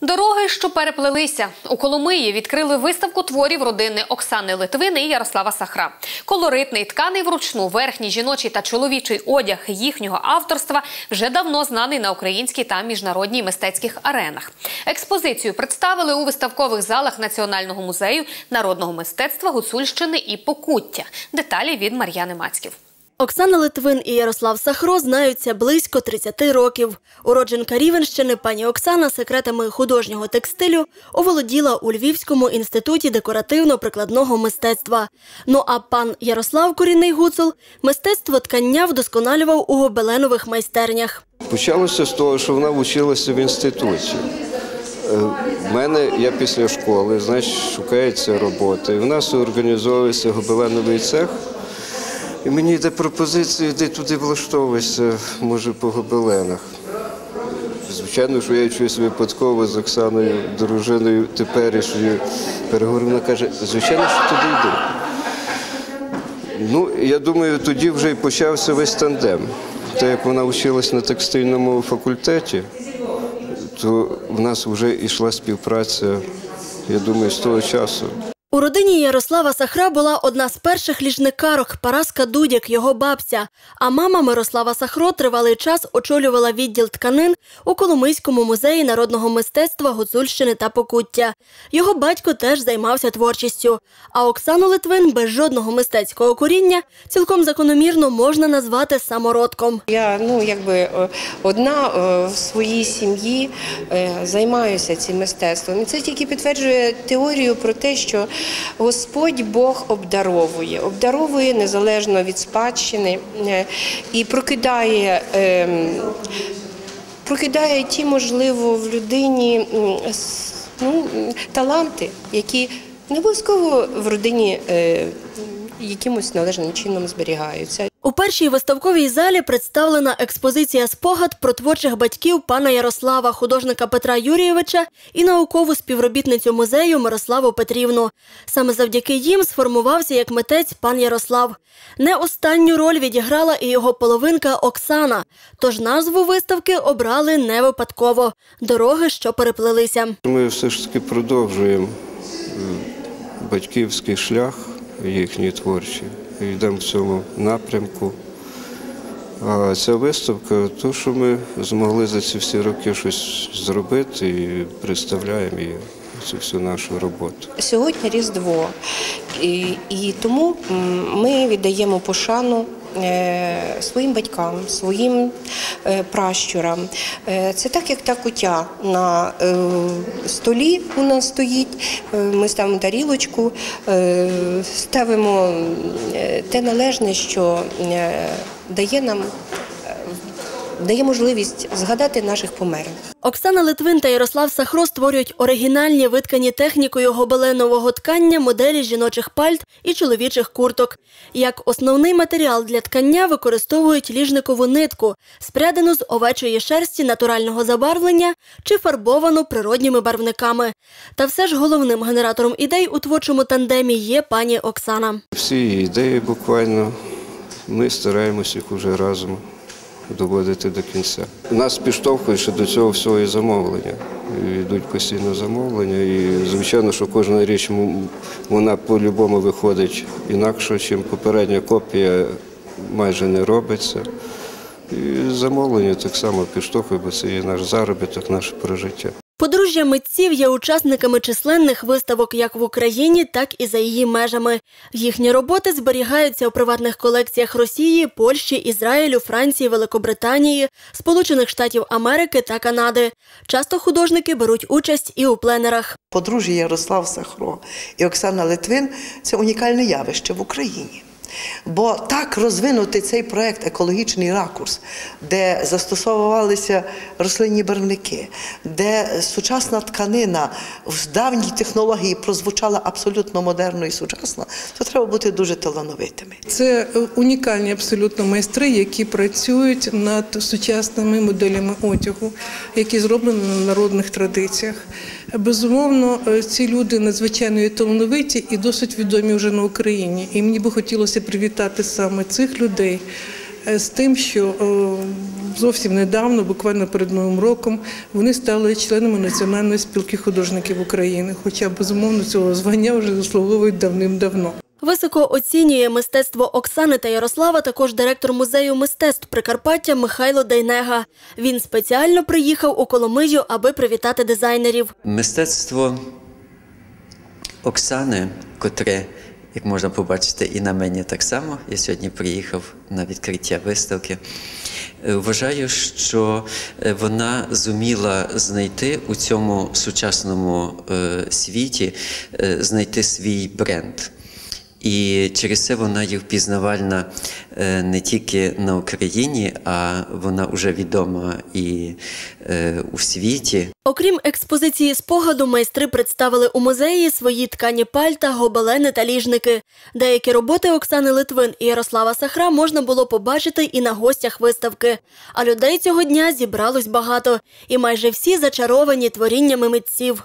Дороги, що переплелися у Коломиї, відкрили виставку творів родини Оксани Литвини і Ярослава Сахра. Колоритний тканий вручну верхній жіночий та чоловічий одяг їхнього авторства вже давно знаний на українській та міжнародній мистецьких аренах. Експозицію представили у виставкових залах Національного музею народного мистецтва Гуцульщини і Покуття. Деталі від Мар'яни Мацьків. Оксана Литвин і Ярослав Сахро знаються близько 30 років. Уродженка Рівенщини пані Оксана секретами художнього текстилю оволоділа у Львівському інституті декоративно-прикладного мистецтва. Ну а пан Ярослав Корінний Гуцул мистецтво ткання вдосконалював у гобеленових майстернях. Почалося з того, що вона вчилася в інституті. Е, В мене я після школи, значить, шукається робота. І в нас організовується гобеленовий цех. І мені йде пропозиція, йди туди влаштовуйся, може, по гобеленах. Звичайно, що я щось випадково з Оксаною, дружиною теперішньою переговорив. Вона каже, звичайно, що туди йду. Ну, я думаю, тоді вже і почався весь тандем. Так як вона вчилась на текстильному факультеті, то в нас вже йшла співпраця, я думаю, з того часу. У родині Ярослава Сахра була одна з перших ліжникарок Параска Дудяк, його бабця. А мама Мирослава Сахро тривалий час очолювала відділ тканин у Коломийському музеї народного мистецтва Гуцульщини та Покуття. Його батько теж займався творчістю. А Оксану Литвин без жодного мистецького коріння цілком закономірно можна назвати самородком. Я ну якби е, одна е, в своїй сім'ї е, займаюся цим мистецтвом. І це тільки підтверджує теорію про те, що Господь Бог обдаровує, обдаровує незалежно від спадщини е, і прокидає. ем, Прокидає ті, можливо, в людині ну, таланти, які не обов'язково в родині е, якимось належним чином зберігаються. У першій виставковій залі представлена експозиція спогад про творчих батьків пана Ярослава, художника Петра Юрійовича і наукову співробітницю музею Мирославу Петрівну. Саме завдяки їм сформувався як митець пан Ярослав. Не останню роль відіграла і його половинка Оксана. Тож назву виставки обрали не випадково дороги, що переплелися. Ми все ж таки продовжуємо е, батьківський шлях їхній творчий. Йдемо в цьому напрямку. А ця виставка, то, що ми змогли за ці всі роки щось зробити і представляємо її, цю всю нашу роботу. Сьогодні Різдво, і, і тому ми віддаємо пошану. Е, Своїм батькам, своїм е, пращурам. Е, Це так, як та кутя на столі у нас стоїть. Ми ставимо тарілочку, ставимо те належне, що дає нам дає можливість згадати наших померлих. Оксана Литвин та Ярослав Сахро створюють оригінальні виткані технікою гобеленового ткання моделі жіночих пальт і чоловічих курток. Як основний матеріал для ткання використовують ліжникову нитку, спрядену з овечої шерсті натурального забарвлення чи фарбовану природніми барвниками. Та все ж головним генератором ідей у творчому тандемі є пані Оксана. Всі ідеї буквально ми стараємося їх уже разом доводити до кінця. Нас підштовхує ще до цього всього і замовлення. Йдуть постійно замовлення, і звичайно, що кожна річ вона по-любому виходить інакше, ніж попередня копія майже не робиться. І замовлення так само підштовхує, бо це є наш заробіток, наше прожиття. Подружжя митців є учасниками численних виставок як в Україні, так і за її межами. Їхні роботи зберігаються у приватних колекціях Росії, Польщі, Ізраїлю, Франції, Великобританії, Сполучених Штатів Америки та Канади. Часто художники беруть участь і у пленерах. Подружжя Ярослав Сахро і Оксана Литвин це унікальне явище в Україні. Бо так розвинути цей проект екологічний ракурс, де застосовувалися рослинні барвники, де сучасна тканина в давній технології прозвучала абсолютно модерно і сучасно, то треба бути дуже талановитими. Це унікальні абсолютно майстри, які працюють над сучасними моделями одягу, які зроблені на народних традиціях. Безумовно, ці люди надзвичайно талановиті і досить відомі вже на Україні. І мені би хотілося привітати саме цих людей е, з тим, що е, зовсім недавно, буквально перед Новим роком, вони стали членами Національної спілки художників України. Хоча, безумовно, цього звання вже заслуговують давним-давно. Високо оцінює мистецтво Оксани та Ярослава також директор музею мистецтв Прикарпаття Михайло Дайнега. Він спеціально приїхав у Коломию, аби привітати дизайнерів. Мистецтво Оксани, котре, як можна побачити, і на мені так само. Я сьогодні приїхав на відкриття виставки. Е, Вважаю, що е, вона зуміла знайти у цьому сучасному е, світі знайти свій бренд. І через це вона є впізнавальна е, не тільки на Україні, а вона вже відома і е, у світі. Окрім експозиції спогаду, майстри представили у музеї свої ткані пальта, гобелени та ліжники. Деякі роботи Оксани Литвин і Ярослава Сахра можна було побачити і на гостях виставки. А людей цього дня зібралось багато, і майже всі зачаровані творіннями митців.